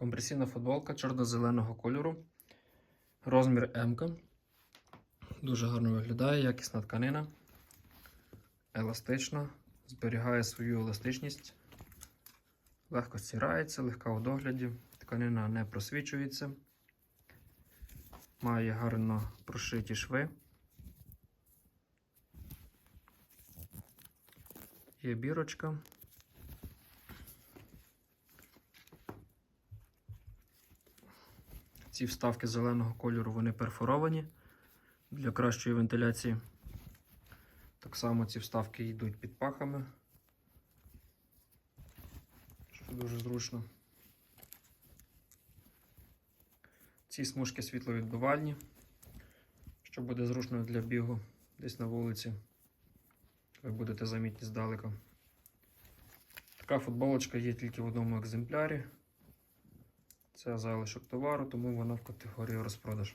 Компресійна футболка чорно-зеленого кольору. Розмір М. Дуже гарно виглядає, якісна тканина. Еластична, зберігає свою еластичність. Легко стирається, легка у догляді. Тканина не просвічується. Має гарно прошиті шви. Є бірочка. Ці вставки зеленого кольору вони перфоровані для кращої вентиляції. Так само ці вставки йдуть під пахами, що дуже зручно. Ці смужки світловідбивальні, що буде зручно для бігу десь на вулиці. Ви будете замітні здалека. Така футболочка є тільки в одному екземплярі. Це залишок товару, тому вона в категорії розпродаж.